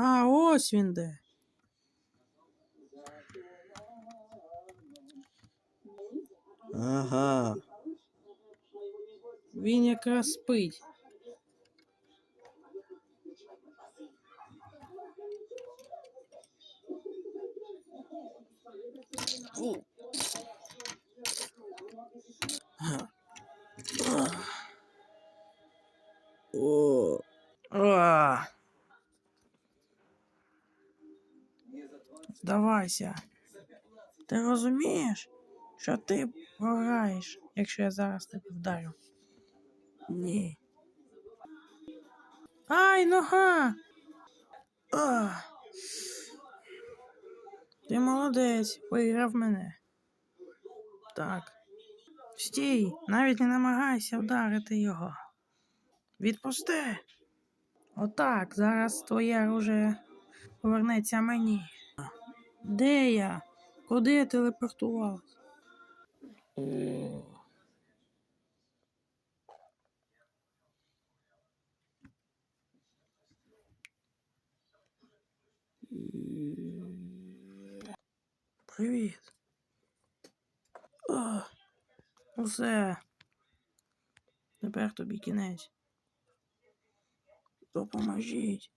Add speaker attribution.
Speaker 1: А, де. Ага. Він якраз спить. О. А. Здавайся. Ти розумієш, що ти програєш, якщо я зараз тебе вдарю? Ні. Ай, нога! А. Ти молодець, виграв мене. Так. Стій, навіть не намагайся вдарити його. Відпусти. Отак, зараз твоє оружие повернеться мені. Де я? Куди я телепортувався? О. Привіт. О, усе. Тепер тобі кінець. Допоможіть.